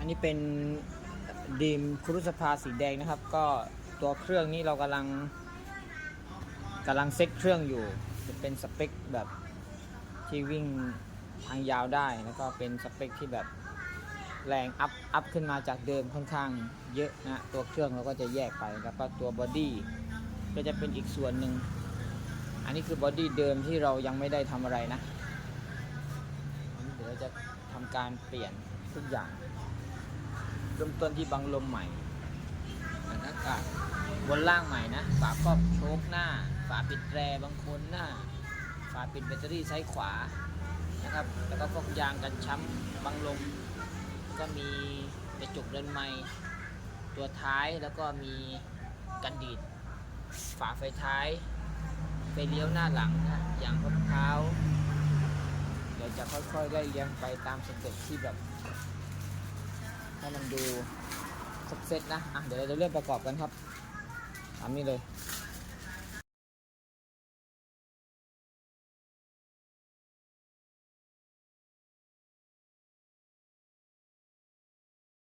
อันนี้เป็นดีมครุสภาสีแดงนะครับ ก็ตัวเครื่องนี้เรากำลังกำลังเซ็ตเครื่องอยู่ จะเป็นสเปคแบบที่วิ่งทางยาวได้ แล้วก็เป็นสเปคที่แบบแรงอัพอัพขึ้นมาจากเดิมค่อนข้างเยอะนะตัวเครื่องเราก็จะแยกไปแล้วก็ตัวบอดี้ก็จะเป็นอีกส่วนหนึ่ง อันนี้คือบอดี้เดิมที่เรายังไม่ได้ทำอะไรนะ เดี๋ยวจะทำการเปลี่ยนทุกอย่าง ริ่มต้นที่บังลมใหม่ถังอากาศบนล่างใหม่นะฝาครอบโชคหน้า ฝาปิดแตรบางคนหน้า ฝาปิดแบตเตอรี่ซ้ายขวานะครับ แล้วก็พวกยางกันช้ำบังลมก็มีกระจกเดินไม้ตัวท้ายแล้วก็มีกันดีด ฝาไฟท้ายไฟเลี้ยวหน้าหลังนะอย่างมะพร้าวเดี๋ยวจะค่อยๆไล่เรียงไปตามสเต็ปที่แบบ มันดูครบเซตนะ อะเดี๋ยวเราจะเริ่มประกอบกันครับทำนี้เลย